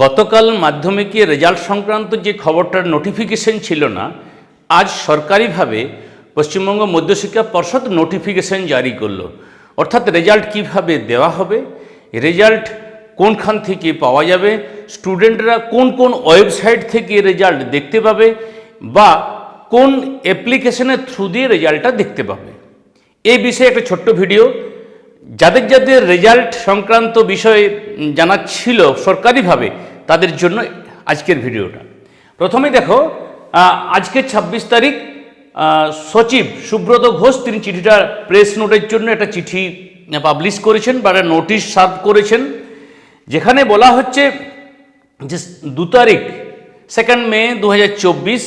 গতকাল মাধ্যমিকে রেজাল্ট সংক্রান্ত যে খবরটার নোটিফিকেশন ছিল না, আজ সরকারিভাবে পশ্চিমবঙ্গ মধ্যশিক্ষা পর্ষদ নোটিফিকেশন জারি করল। অর্থাৎ রেজাল্ট কীভাবে দেওয়া হবে, রেজাল্ট কোনখান থেকে পাওয়া যাবে, স্টুডেন্টরা কোন কোন ওয়েবসাইট থেকে রেজাল্ট দেখতে পাবে বা কোন অ্যাপ্লিকেশনের থ্রু দিয়ে রেজাল্টটা দেখতে পাবে। এই বিষয়ে একটা ছোট্ট ভিডিও যাদের যাদের রেজাল্ট সংক্রান্ত বিষয়ে জানা ছিল সরকারিভাবে তাদের জন্য আজকের ভিডিওটা। প্রথমে দেখো আজকে ২৬ তারিখ সচিব সুব্রত ঘোষ, তিনি চিঠিটা প্রেস নোটের জন্য একটা চিঠি পাবলিশ করেছেন বা একটা নোটিশ সার্ভ করেছেন, যেখানে বলা হচ্ছে যে দু তারিখ সেকেন্ড মে দু হাজার চব্বিশ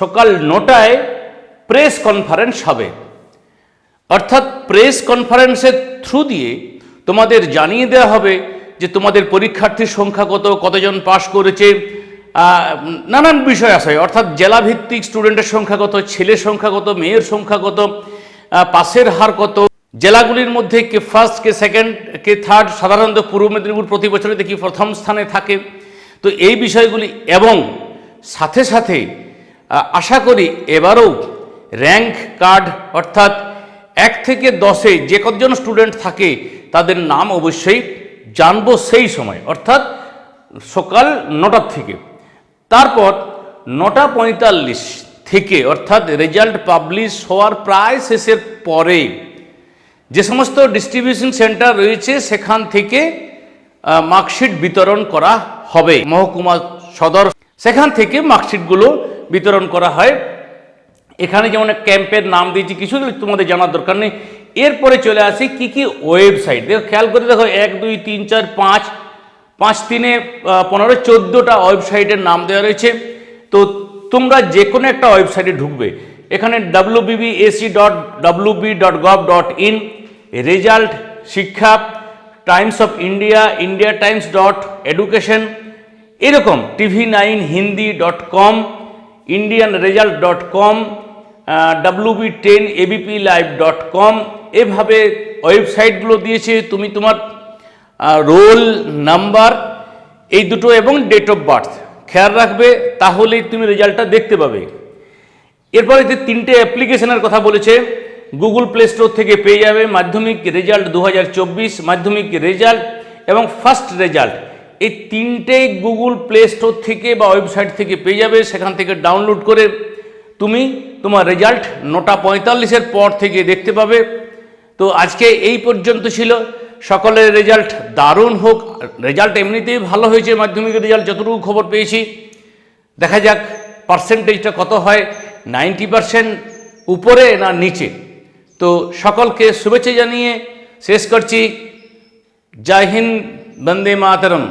সকাল নটায় প্রেস কনফারেন্স হবে। অর্থাৎ প্রেস কনফারেন্সের থ্রু দিয়ে তোমাদের জানিয়ে দেওয়া হবে যে তোমাদের পরীক্ষার্থীর সংখ্যা কত, কতজন পাশ করেছে নানান বিষয় আছে। অর্থাৎ জেলাভিত্তিক স্টুডেন্টের সংখ্যা কত, ছেলের সংখ্যা কত, মেয়ের সংখ্যা কত পাসের হার কত। জেলাগুলির মধ্যে কে ফার্স্ট কে সেকেন্ড কে থার্ড সাধারণত পূর্ব মেদিনীপুর প্রতি বছরে দেখি প্রথম স্থানে থাকে। তো এই বিষয়গুলি এবং সাথে সাথে আশা করি এবারও র্যাঙ্ক কার্ড অর্থাৎ এক থেকে দশে যে কতজন স্টুডেন্ট থাকে, তাদের নাম অবশ্যই জানব সেই সময়, অর্থাৎ সকাল নটার থেকে। তারপর নটা পঁয়তাল্লিশ থেকে, অর্থাৎ রেজাল্ট পাবলিশ হওয়ার প্রায় শেষের পরে যে সমস্ত ডিস্ট্রিবিউশন সেন্টার রয়েছে, সেখান থেকে মার্কশিট বিতরণ করা হবে। মহকুমা সদর, সেখান থেকে মার্কশিটগুলো বিতরণ করা হয়। এখানে যেমন ক্যাম্পের নাম দিয়েছি, কিছু তোমাদের জানার দরকার নেই। এরপরে চলে আসি কি কি ওয়েবসাইট। দেখো, খেয়াল করে দেখো, এক, দুই, তিন, চার, পাঁচ পাঁচ, তিনে পনেরো, চোদ্দোটা ওয়েবসাইটের নাম দেওয়া রয়েছে। তো তোমরা যে কোনো একটা ওয়েবসাইটে ঢুকবে। এখানে W BBSE dot W B dot gov dot in result Shiksha, Times of India India Times dot education, এরকম TV nine Hindi dot com, Indian result dot com WB ten ABP live dot com এভাবে ওয়েবসাইটগুলো দিয়েছে, তুমি তোমার roll number, এই দুটো এবং date of birth খেয়াল রাখবে, তাহলেই তুমি রেজাল্টটা দেখতে পাবে। এরপরে যে তিনটে অ্যাপ্লিকেশনের কথা বলেছে গুগল প্লে স্টোর থেকে পেয়ে যাবে মাধ্যমিক রেজাল্ট দু হাজার চব্বিশ, মাধ্যমিক রেজাল্ট এবং ফার্স্ট রেজাল্ট এই তিনটেই গুগল প্লে স্টোর থেকে বা ওয়েবসাইট থেকে পেয়ে যাবে, সেখান থেকে ডাউনলোড করে তুমি তোমার রেজাল্ট নটা পঁয়তাল্লিশের পর থেকে দেখতে পাবে। তো আজকে এই পর্যন্ত ছিল। সকলের রেজাল্ট দারুণ হোক। রেজাল্ট এমনিতেই ভালো হয়েছে মাধ্যমিকের রেজাল্ট যতটুকু খবর পেয়েছি। দেখা যাক পার্সেন্টেজটা কত হয় নাইনটি পার্সেন্ট উপরে না নিচে। তো সকলকে শুভেচ্ছা জানিয়ে শেষ করছি। জয় হিন্দ, বন্দে মাতরম।